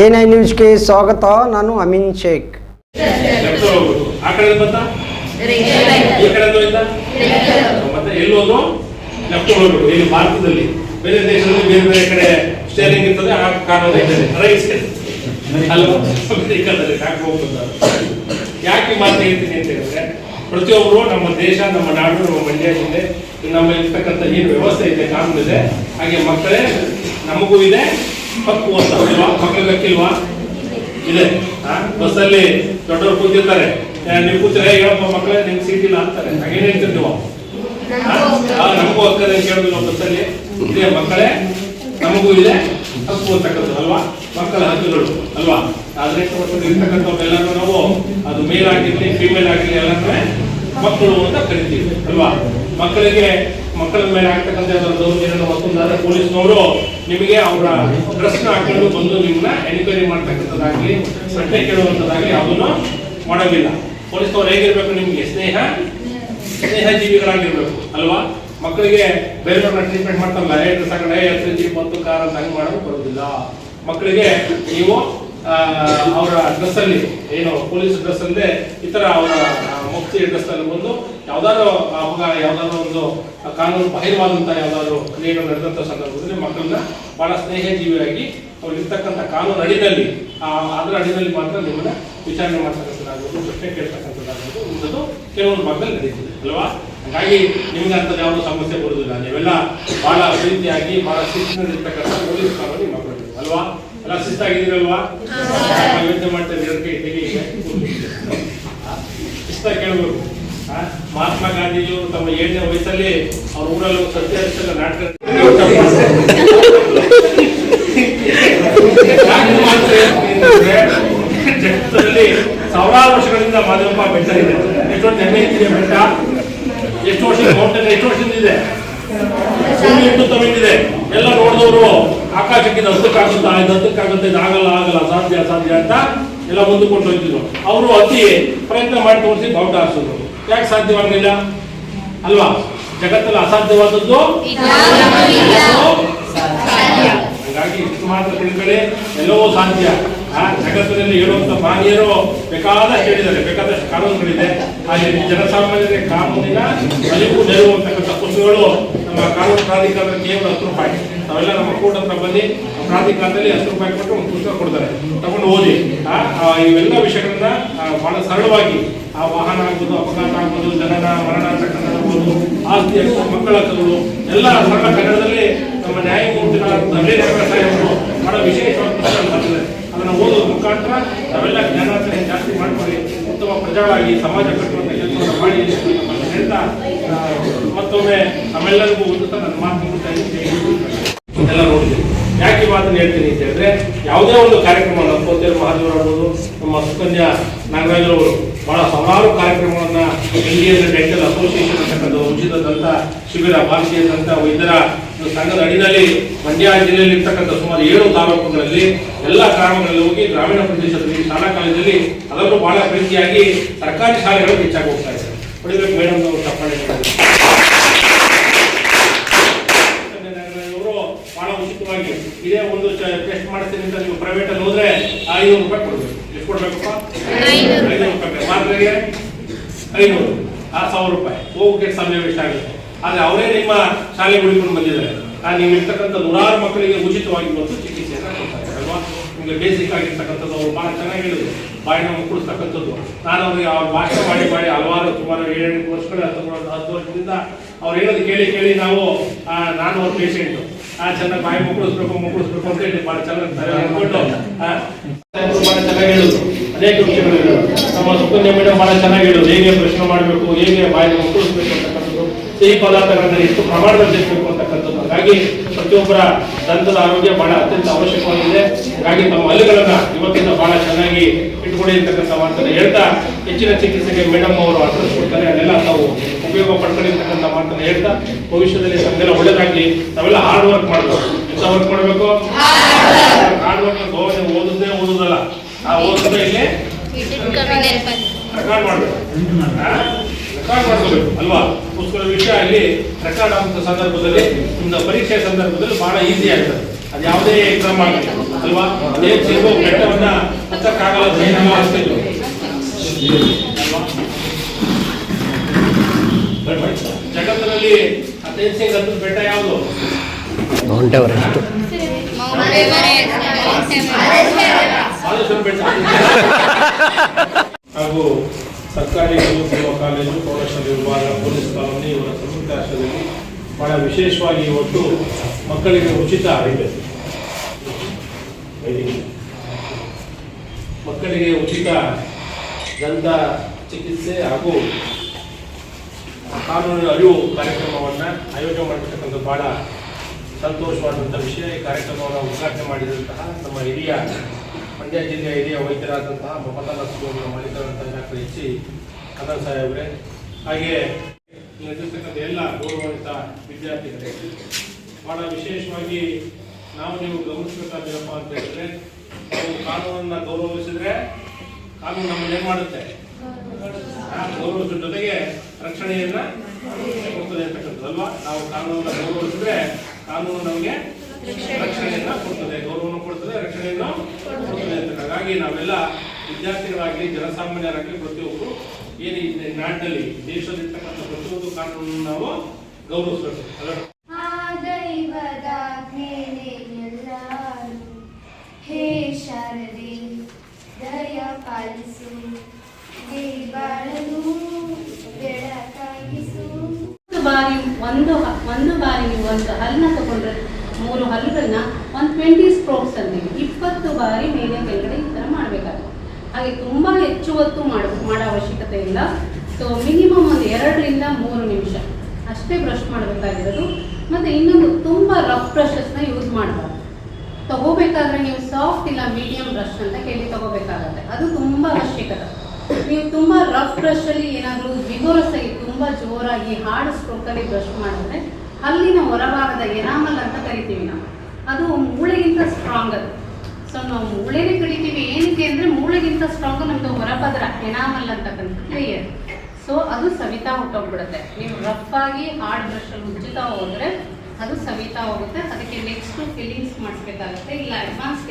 A ನ್ಯೂಸ್ಗೆ ಸ್ವಾಗತ, ನಾನು ಅಮೀನ್ ಶೇಖ್. ಇಲ್ಲಿ ಭಾರತದಲ್ಲಿ ಬೇರೆ ದೇಶದಲ್ಲಿ ಬೇರೆ ಬೇರೆ ಕಡೆ ಸ್ಟೇರಿಂಗ್ ಇರ್ತದೆ ಆ ಕಾರ್ ರೈಸ್ ಯಾಕೆ ಮಾತು ಹೇಳ್ತೀನಿ ಅಂತ ಹೇಳಿದ್ರೆ ಪ್ರತಿಯೊಬ್ಬರು ನಮ್ಮ ದೇಶ ನಮ್ಮ ನಾಡು ನಮ್ಮ ಮಂಡ್ಯ ಜಿಲ್ಲೆ ನಮ್ಮ ಇರ್ತಕ್ಕಂಥ ಏನು ವ್ಯವಸ್ಥೆ ಇದೆ, ಕಾನೂನು ಇದೆ. ಹಾಗೆ ಮಕ್ಕಳೇ, ನಮಗೂ ಇದೆ. ಹಕ್ಕು ಅಂತ. ಅಲ್ವಾ ಮಕ್ಕಳಿಗೆ ಹಕ್ಕಿಲ್ವಾ ಇದೆ. ಬಸ್ ಬಸ್ಸಲ್ಲಿ ದೊಡ್ಡವರು ಕೂತಿರ್ತಾರೆ. ನೀವು ಕೂತಿರ ಹೇಳಪ್ಪ ಮಕ್ಕಳೇ ನಿಮ್ಗೆ ಸೀಟ್ ಇಲ್ಲ ಅಂತಾರೆ. ಹಾಗೇನು ಹೇಳ್ತೀರಿ ನೀವು? ನಮಗೂ ಹಕ್ಕದ ಕೇಳಿದ್ರು ಬಸ್ಸಲ್ಲಿ? ಇದೆ ಮಕ್ಕಳೇ ನಮಗೂ ಇದೆ. ಹಕ್ಕು ಅಂತಕ್ಕಂಥದ್ದು ಅಲ್ವಾ? ಮಕ್ಕಳ ಹಕ್ಕುಗಳು ಅಲ್ವಾ? ಹದಿನೆಂಟು ವರ್ಷದ ಇರ್ತಕ್ಕಂಥವ್ರೆಲ್ಲರೂ ನಾವು ಅದು ಮೇಲ್ ಆಗಿರ್ಲಿ ಫಿಮೇಲ್ ಆಗಿರ್ಲಿ ಎಲ್ಲರೂ ಮಕ್ಕಳು ಅಂತ ಕರಿತೀವಿ ಅಲ್ವಾ? ಮಕ್ಕಳಿಗೆ, ಮಕ್ಕಳ ಮೇಲೆ ಆಗ್ತಕ್ಕಂಥ ದೌರ್ಜನ್ಯ ಮತ್ತೊಂದಾದ್ರೆ ಪೊಲೀಸ್ನವರು ನಿಮಗೆ ಅವರ ಡ್ರೆಸ್ನ ಹಾಕೊಂಡು ಬಂದು ನಿಮ್ಮನ್ನ ಎನ್ಕ್ವೈರಿ ಮಾಡ್ತಕ್ಕಂಥದ್ದಾಗಲಿ ಸಟ್ಟೆ ಕೇಳುವಂಥದ್ದಾಗಲಿ ಅದನ್ನು ಮಾಡೋದಿಲ್ಲ. ಪೊಲೀಸ್ನವ್ರು ಹೇಗಿರ್ಬೇಕು ನಿಮಗೆ? ಸ್ನೇಹ? ಸ್ನೇಹ ಜೀವಿಗಳಾಗಿರ್ಬೇಕು ಅಲ್ವಾ? ಮಕ್ಕಳಿಗೆ ಬೇರೆ ಬೇರೆ ಟ್ರೀಟ್ಮೆಂಟ್ ಮಾಡ್ತಾರಲ್ಲ ಎರಡು ಡ್ರೆಸ್ ಎರಡು ಜೀಪ್ ಮತ್ತು ಕಾರ್ ಅಂತ ಹಂಗೆ ಮಾಡೋದು ಬರೋದಿಲ್ಲ. ಮಕ್ಕಳಿಗೆ ನೀವು ಅವರ ಡ್ರೆಸ್ ಅಲ್ಲಿ ಏನು ಪೊಲೀಸ್ ಡ್ರೆಸ್ ಅಲ್ಲದೆ ಇತರ ಅವರ ಮುಕ್ತಿ ಡ್ರೆಸ್ ಅಲ್ಲಿ ಬಂದು ಯಾವ್ದಾದ್ರು ಅಪಘಾತ ಯಾವ್ದಾದ್ರು ಒಂದು ಕಾನೂನು ಬಾಹಿರವಾದಂತಹ ಯಾವ್ದಾದ್ರು ಕ್ರಿಯೆಗಳು ನಡೆದಂತ ಸಂದರ್ಭದಲ್ಲಿ ಮಕ್ಕಳನ್ನ ಬಹಳ ಸ್ನೇಹಜೀವಿಯಾಗಿ ಅವ್ರು ಇರ್ತಕ್ಕಂಥ ಕಾನೂನು ಅಡಿನಲ್ಲಿ ಅದರ ಅಡಿನಲ್ಲಿ ಮಾತ್ರ ನಿಮ್ಮನ್ನ ವಿಚಾರಣೆ ಮಾಡ್ತಕ್ಕಂಥದ್ದಾಗ್ಬೋದು ಪ್ರಶ್ನೆ ಕೇಳ್ತಕ್ಕಂಥದ್ದಾಗ್ಬೋದು ಇಂಥದ್ದು ಕೆಲವೊಂದು ಭಾಗದಲ್ಲಿ ನಡೀತಿದೆ ಅಲ್ವಾ? ಹಾಗಾಗಿ ನಿಮ್ಗೆ ಅಂಥದ್ದು ಯಾವುದೂ ಸಮಸ್ಯೆ ಬರುವುದಿಲ್ಲ. ನೀವೆಲ್ಲ ಬಹಳ ಪ್ರೀತಿಯಾಗಿ ಬಹಳ ಶಿಕ್ಷಣದಲ್ಲಿರ್ತಕ್ಕಂಥ ಪೊಲೀಸ್ ಕಾನೂನು ನಿಮ್ಮ ಅಲ್ವಾ? ಎಲ್ಲ ಶಿಸ್ತಾಗಿದ್ದೀರಲ್ವಾ ಯೋಚನೆ ಮಾಡ್ತಾರೆ ಇದ್ದೀರಿ ಎರಡು ಕೈ ತೆಗಿ ಈಗ. ಶಿಸ್ತಾಗಿ ಕೇಳಬೇಕು ಮಹಾತ್ಮ ಗಾಂಧೀಜಿಯವರು ತಮ್ಮ ಏಳನೇ ವಯಸ್ಸಲ್ಲಿ ಅವ್ರ ಊರಲ್ಲಿ ಸತ್ಯಾರ್ಥ ನಾಟಕ ಜಗತ್ತಲ್ಲಿ ಸಾವಿರಾರು ವರ್ಷಗಳಿಂದ ಮಾದೇವಪ್ಪ ಬೆಟ್ಟ ಇದೆ. ಎಷ್ಟೊಂದು ಹೆಮ್ಮೆ ಇದೆ ಬೆಟ್ಟ? ಎಷ್ಟು ವರ್ಷ ಮೌಂಟೇನ್ ಎಷ್ಟು ವರ್ಷದಿಂದ ಇದೆ. ಎಲ್ಲ ನೋಡಿದವರು ಆಕಾಶಕ್ಕೆ ಇದು ಹತ್ತಕ್ಕಾಗುತ್ತಾ ಇದು ಹತ್ತಕ್ಕಾಗುತ್ತೆ ಇದು ಆಗಲ್ಲ ಆಗಲ್ಲ ಅಸಾಧ್ಯ ಅಸಾಧ್ಯ ಅಂತ ಎಲ್ಲ ಮುಂದಕ್ಕೆ ಹೋಗ್ತಿದ್ರು ಅವರು ಅತಿ ಪ್ರಯತ್ನ ಮಾಡಿ ತೋರಿಸಿ ಬಾವುಟ ಹಾರಿಸಿದ್ರು. ಯಾಕೆ ಸಾಧ್ಯವಾಗಲಿಲ್ಲ? ಅಲ್ವಾ? ಜಗತ್ತಲ್ಲಿ ಅಸಾಧ್ಯವಾದದ್ದು? ಹಾಗಾಗಿ ಇಷ್ಟು ಮಾತ್ರ ತಿಳ್ಕೊಳ್ಳಿ. ಎಲ್ಲವೂ ಸಾಧ್ಯ. ಆ, ಜಗತ್ತಿನಲ್ಲಿ ಹೇಳುವಂತ ಮಾಹಿಯರು ಬೇಕಾದಷ್ಟು ಹೇಳಿದ್ದಾರೆ. ಬೇಕಾದಷ್ಟು ಕಾನೂನುಗಳಿದೆ. ಹಾಗೆ ಜನಸಾಮಾನ್ಯರಿಗೆ ಕಾನೂನಿನ ಅರಿವು ನೆರವು ಅಂತಕ್ಕಂಥ ಪುಸ್ತಕಗಳು ನಮ್ಮ ಕಾನೂನು ಪ್ರಾಧಿಕಾರದ ಕೇವಲ ಹತ್ತು ರೂಪಾಯಿ. ನಾವೆಲ್ಲ ನಮ್ಮ ಕೋರ್ಟ್ ಹತ್ರ ಬಂದು ಪ್ರಾಧಿಕಾರದಲ್ಲಿ ಹತ್ತು ರೂಪಾಯಿ ಕೊಟ್ಟು ಒಂದು ಪುಸ್ತಕ ಕೊಡ್ತಾರೆ. ತಗೊಂಡು ಓದಿ. ಇವೆಲ್ಲ ವಿಷಯಗಳನ್ನ ಬಹಳ ಸರಳವಾಗಿ ಆ ವಾಹನ ಆಗ್ಬೋದು, ಅಪಘಾತ ಆಗ್ಬೋದು, ಜನನ, ಮರಣ ಅಂತಕ್ಕಂಥದ್ದು ಆಸ್ತಿ, ಹಕ್ಕು, ಮಕ್ಕಳ ಹಕ್ಕುಗಳು, ಎಲ್ಲ ಸರಳ ಕನ್ನಡದಲ್ಲಿ ನಮ್ಮ ನ್ಯಾಯಮೂರ್ತಿಗಳ ಸಾಹೇಬರು ಬಹಳ ವಿಶೇಷವಾದ ಪುಸ್ತಕ ಅದನ್ನು ಓದೋ ಮುಖಾಂತರ ನಾವೆಲ್ಲ ಜ್ಞಾನಾರ್ಜನೆ ಜಾಸ್ತಿ ಮಾಡ್ಕೊಳ್ಳಿ. ಉತ್ತಮ ಪ್ರಜಾವಾಗಿ ಸಮಾಜ ಕಟ್ಟುವಂತ ಕೆಲಸವನ್ನು ಮಾಡಿ ಹೇಳ್ತಾ ಮತ್ತೊಮ್ಮೆ ನಮ್ಮೆಲ್ಲರಿಗೂ ಒಂದು ನನ್ನ ನೋಡಿದ್ವಿ. ಯಾಕೆ ಮಾತನ್ನು ಹೇಳ್ತೀನಿ ಅಂತ ಹೇಳಿದ್ರೆ, ಯಾವುದೇ ಒಂದು ಕಾರ್ಯಕ್ರಮ ನಮ್ಮ ಪೋತೇರು ಮಹಾದೇವರು ಆಗ್ಬೋದು ನಮ್ಮ ಸುಕನ್ಯಾ ನಾಗರಾಜರವರು ಬಹಳ ಸಾವಿರಾರು ಕಾರ್ಯಕ್ರಮಗಳನ್ನ ಇಂಡಿಯನ್ ಡೆಂಟಲ್ ಅಸೋಸಿಯೇಷನ್ ಅಂತಕ್ಕಂಥ ಉಚಿತ ದಂತ ಶಿಬಿರ, ಭಾರತೀಯ ದಂತ ವೈದ್ಯರ ಸಂಘದ ಅಡಿನಲ್ಲಿ ಮಂಡ್ಯ ಜಿಲ್ಲೆಯಲ್ಲಿ ಇರ್ತಕ್ಕಂಥ ಸುಮಾರು ಏಳು ತಾಲೂಕುಗಳಲ್ಲಿ ಎಲ್ಲ ಗ್ರಾಮಗಳಲ್ಲಿ ಹೋಗಿ ಗ್ರಾಮೀಣ ಪ್ರದೇಶದಲ್ಲಿ, ಶಾಲಾ ಕಾಲೇಜಲ್ಲಿ ಅದರಲ್ಲೂ ಬಹಳ ಪ್ರೀತಿಯಾಗಿ ಸರ್ಕಾರಿ ಶಾಲೆಗಳು ಹೆಚ್ಚಾಗಿ ಹೋಗ್ತಾ ಇದ್ದಾರೆ ಮೇಡಮ್ ಅವರು ಇವರು ಬಹಳ ಉಚಿತವಾಗಿ ಇದೇ ಒಂದು ಟೆಸ್ಟ್ ಮಾಡ್ತೀನಿ ಅಂತ ನೀವು ಪ್ರೈವೇಟ್ ಅಲ್ಲಿ ಹೋದ್ರೆ ಐನೂರು ರೂಪಾಯಿ ಕೊಡ್ಬೇಕು. ಎಷ್ಟು ಕೊಡ್ಬೇಕಪ್ಪ? ಐನೂರು. ರೂಪಾಯಿ. ಮಾತ್ರೆಗೆ ಐನೂರು. ಆ ಸಾವಿರ ರೂಪಾಯಿ. ಹೋಗೋಕೆ ಸಮಯ ವೇಸ್ಟ್ ಆಗುತ್ತೆ. ಆದ್ರೆ ಅವರೇ ನಿಮ್ಮ ಶಾಲೆ ಉಳಿಕೊಂಡು ಬಂದಿದ್ದಾರೆ. ನಾನು ನೀವು ಇರ್ತಕ್ಕಂಥ ನೂರಾರು ಮಕ್ಕಳಿಗೆ ಉಚಿತವಾಗಿ ಬಂದು ಚಿಕಿತ್ಸೆಯನ್ನು ಕೊಡ್ತಾರೆ ಅಲ್ವಾ? ನಿಮಗೆ ಬೇಸಿಕ್ ಆಗಿರ್ತಕ್ಕಂಥದ್ದು ಅವ್ರು ಬಹಳ ಚೆನ್ನಾಗಿ ಹೇಳಿದ್ರು. ಬಾಯಿನ ಮುಕ್ಕಳಿಸ್ತಕ್ಕಂಥದ್ದು. ನಾನು ಅವ್ರಿಗೆ ಅವ್ರ ಭಾಷೆ ಮಾಡಿ ಮಾಡಿ ಹಲವಾರು ಸುಮಾರು ಏಳೆಂಟು ವರ್ಷಗಳ ಹತ್ತು ಹತ್ತು ವರ್ಷದಿಂದ ಅವ್ರು ಹೇಳೋದು ಕೇಳಿ ಕೇಳಿ ನಾವು ನಾನು ಅವ್ರ ಪೇಷಂಟು ಆ ಚೆನ್ನಾಗಿ ಬಾಯಿ ಮುಕ್ಕಳಿಸ್ಬೇಕು ಮುಕ್ಕಳಿಸ್ಬೇಕು ಅಂತ ಹೇಳಿ ಬಹಳ ಚೆನ್ನಾಗಿ ಅನ್ಕೊಂಡು ಚೆನ್ನಾಗಿ ಹೇಳೋದು ಅನೇಕ ವಿಷಯಗಳು ನಮ್ಮ ಸುಕನ್ಯ ಮೇಡಮ್ ಬಹಳ ಚೆನ್ನಾಗಿ ಹೇಳೋದು ಹೇಗೆ ಪ್ರಶ್ನೆ ಮಾಡಬೇಕು, ಹೇಗೆ ಬಾಯಿ ಮುಕ್ಕಳಿಸ್ಬೇಕು ಅಂತಕ್ಕಂಥದ್ದು, ಸಿಹಿ ಪದಾರ್ಥಗಳನ್ನ ಎಷ್ಟು ಪ್ರಮಾಣದಲ್ಲಿ ಸೇರ್ಬೇಕು ಅಂತಕ್ಕಂಥದ್ದು. ಹಾಗಾಗಿ ಪ್ರತಿಯೊಬ್ಬರ ದಂತದ ಆರೋಗ್ಯ ಬಹಳ ಅತ್ಯಂತ ಅವಶ್ಯಕವಾಗಿದೆ. ಹಾಗಾಗಿ ತಮ್ಮ ಹಲ್ಲುಗಳನ್ನ ಇವತ್ತಿಂದ ಬಹಳ ಚೆನ್ನಾಗಿ ಇಟ್ಕೊಳ್ಳಿ ಅಂತಕ್ಕಂಥ ಮಾತನ್ನ ಹೇಳ್ತಾ, ಹೆಚ್ಚಿನ ಚಿಕಿತ್ಸೆಗೆ ಮೇಡಮ್ ಅವರು ಅಡ್ರೆಸ್ ಕೊಡ್ತಾರೆ. ಅದೆಲ್ಲ ತಾವು ಉಪಯೋಗ ಪಡ್ಕೊಳ್ಳಿ ಅಂತಕ್ಕಂಥ ಮಾತನ್ನ ಹೇಳ್ತಾ ಭವಿಷ್ಯದಲ್ಲಿ ಸಂಘನ ಒಳ್ಳೇದಾಗ್ಲಿ, ನಾವೆಲ್ಲ ಹಾರ್ಡ್ ವರ್ಕ್ ಮಾಡಬೇಕು ಎಂತ ವರ್ಕ್ ಮಾಡಬೇಕು? ಹಾರ್ಡ್ ವರ್ಕ್ ಓದುದೇ ಓದುದಲ್ಲ. ಆ ಓದುದೇ ಇಲ್ಲಿ ರೆಕಾರ್ಡ್ ಮಾಡಬೇಕು. ರೆಕಾರ್ಡ್ ಮಾಡ್ಕೋಬೇಕು, ಅಲ್ವಾ? ಪುಸ್ತಕದ ವಿಷಯ ಅಲ್ಲಿ ರೆಕಾರ್ಡ್ ಆಗುವಂತ ಸಂದರ್ಭದಲ್ಲಿ ನಿಮ್ಮ ಪರೀಕ್ಷೆ ಸಂದರ್ಭದಲ್ಲಿ ಬಹಳ ಈಸಿ ಆಗ್ತದೆ. ಅದು ಯಾವುದೇ ಎಕ್ಸಾಮ್ ಆಗಲಿ, ಅಲ್ವಾ? ಅದೇ ಸಿಗೋ ಬೆಟ್ಟವನ್ನ ಹತ್ತಕ್ಕಾಗಲ್ಲ ಬೆಟ್ಟ ಯಾವುದು? ಹಾಗೂ ಸರ್ಕಾರಿ ಪೂರ್ವ ಕಾಲೇಜು ಪ್ರೌಢಶಾಲೆ ವಿಭಾಗ ಪೊಲೀಸ್ ಕಾಲೋನಿ ಇವರ ಸಂಯುಕ್ತ ಆಶ್ರಯದಲ್ಲಿ ಬಹಳ ವಿಶೇಷವಾಗಿ ಇವತ್ತು ಮಕ್ಕಳಿಗೆ ಉಚಿತ ಮಕ್ಕಳಿಗೆ ಉಚಿತ ದಂತ ಚಿಕಿತ್ಸೆ ಹಾಗೂ ಕಾನೂನು ಅರಿವು ಕಾರ್ಯಕ್ರಮವನ್ನು ಆಯೋಜನೆ ಮಾಡಿರ್ತಕ್ಕಂಥ ಬಹಳ ಸಂತೋಷವಾದಂಥ ವಿಷಯ. ಈ ಕಾರ್ಯಕ್ರಮವನ್ನು ಉದ್ಘಾಟನೆ ಮಾಡಿದಂತಹ ನಮ್ಮ ಹಿರಿಯ ಮಂಡ್ಯ ಜಿಲ್ಲೆಯ ಹಿರಿಯ ವೈದ್ಯರಾದಂತಹ ಮಮತಾ ನರಸಿಂಹ ಮಾಲೀಕರಂತಹ ಡಾಕ್ಟರ್ ಎಚ್ ಸಿ ಕನ್ನಡ ಸಾಹೇಬ್ರೆ ಹಾಗೆ ನಡೆದಿರ್ತಕ್ಕಂಥ ಎಲ್ಲ ಗೌರವಾನ್ವಿತ ವಿದ್ಯಾರ್ಥಿಗಳೇ, ಬಹಳ ವಿಶೇಷವಾಗಿ ನಾವು ನೀವು ಗಮನಿಸಬೇಕಾದಿರಪ್ಪ ಅಂತ ಹೇಳಿದ್ರೆ, ನಾವು ಕಾನೂನನ್ನ ಗೌರವಿಸಿದ್ರೆ ಕಾನೂನು ನಮ್ಮನ್ನೇನು ಮಾಡುತ್ತೆ? ಆ ಗೌರವಿಸಿದ ಜೊತೆಗೆ ರಕ್ಷಣೆಯನ್ನ ಕೊಡ್ತದೆ ಅಂತಕ್ಕಂಥದ್ದು, ಅಲ್ವಾ? ನಾವು ಕಾನೂನನ್ನ ಗೌರವಿಸಿದ್ರೆ ಕಾನೂನು ನಮಗೆ ರಕ್ಷಣೆಯನ್ನ ಕೊಡ್ತದೆ. ಗೌರವವನ್ನು ಕೊಡ್ತದೆ, ರಕ್ಷಣೆಯನ್ನು ಕೊಡ್ತದೆ ಅಂತ ಹಾಗಾಗಿ ನಾವೆಲ್ಲ ವಿದ್ಯಾರ್ಥಿಗಳಾಗಲಿ, ಜನಸಾಮಾನ್ಯರಾಗಲಿ ಪ್ರತಿಯೊಬ್ಬರು ಏನು ಈ ನಾಡಿನಲ್ಲಿ, ದೇಶದಲ್ಲಿರ್ತಕ್ಕಂಥ ಪ್ರತಿಯೊಂದು ಕಾನೂನನ್ನು ನಾವು ಗೌರವಿಸಬೇಕು. ಅದರ ಆ ದೈವದ ಮೇಲೆ ಎಲ್ಲರೂ ಹೇ ಶಾರದೆ ದಯ ಪಾಲಿಸು ಹೇ ಬಾಳಲು ಬೆಳಕಾಗಿಸು ಒಂದು ಬಾರಿ ಒಂದು ಒಂದು ಬಾರಿ ನೀವು ಒಂದು ಹಲ್ಲನ್ನ ತಗೊಂಡ್ರೆ ಮೂರು ಹಲ್ಲುಗಳನ್ನ ಒಂದು ಟ್ವೆಂಟಿ ಸ್ಟ್ರೋಕ್ಸ್ ಅಂತೀವಿ ಇಪ್ಪತ್ತು ಬಾರಿ ಮೇಲೆ ಕೆಳಗಡೆ ಈ ಥರ ಮಾಡಬೇಕಾಗುತ್ತೆ. ಹಾಗೆ ತುಂಬ ಹೆಚ್ಚು ಹೊತ್ತು ಮಾಡ, ಮಾಡೋ ಅವಶ್ಯಕತೆ ಇಲ್ಲ. ಸೊ ಮಿನಿಮಮ್ ಒಂದು ಎರಡರಿಂದ ಮೂರು ನಿಮಿಷ. ಅಷ್ಟೇ ಬ್ರಷ್ ಮಾಡಬೇಕಾಗಿರೋದು. ಮತ್ತು ಇನ್ನೊಂದು ತುಂಬ ರಫ್ ಬ್ರಷಸ್ನ ಯೂಸ್ ಮಾಡಬಾರ್ದು. ತಗೋಬೇಕಾದ್ರೆ ನೀವು ಸಾಫ್ಟ್ ಇಲ್ಲ ಮೀಡಿಯಂ ಬ್ರಷ್ ಅಂತ ಕೇಳಿ ತಗೋಬೇಕಾಗತ್ತೆ. ಅದು ತುಂಬ ಅವಶ್ಯಕತೆ. ನೀವು ತುಂಬ ರಫ್ ಬ್ರಷ್ ಅಲ್ಲಿ ಏನಾದರೂ ವಿಗೋರಸ್ ಆಗಿ ತುಂಬ ಜೋರಾಗಿ ಹಾರ್ಡ್ ಸ್ಟ್ರೋಕ್ ಅಲ್ಲಿ ಬ್ರಷ್ ಮಾಡಿದ್ರೆ ಹಲ್ಲಿನ ಹೊರಭಾಗದ ಎನಾಮಲ್ ಅಂತ ಕರಿತೀವಿ ನಾವು. ಅದು ಮೂಳೆಗಿಂತ ಸ್ಟ್ರಾಂಗ್ ಅದು. ಸೊ ನಾವು ಮೂಳೆನೇ ಕಡಿತೀವಿ ಏನಕ್ಕೆ ಅಂದ್ರೆ ಮೂಳೆಗಿಂತ ಸ್ಟ್ರಾಂಗ್ ನಮ್ದು ಹೊರಪದ್ರ ಎನಾಮಲ್ ಅಂತಕ್ಕಂಥ ಲೇಯರ್ ಸೊ ಅದು ಸವಿತಾ ಹೊಟ್ಟೋಗ್ಬಿಡುತ್ತೆ. ನೀವು ರಫ್ ಆಗಿ ಹಾರ್ಡ್ ಬ್ರಷ್ ಅಲ್ಲಿ ಉಜ್ಜುತ್ತಾ ಹೋದ್ರೆ ಅದು ಸವಿತಾ ಹೋಗುತ್ತೆ. ಅದಕ್ಕೆ ನೆಕ್ಸ್ಟ್ ಫಿಲ್ಲಿಂಗ್ಸ್ ಮಾಡಿಸ್ಬೇಕಾಗುತ್ತೆ. ಇಲ್ಲ ಅಡ್ವಾನ್ಸ್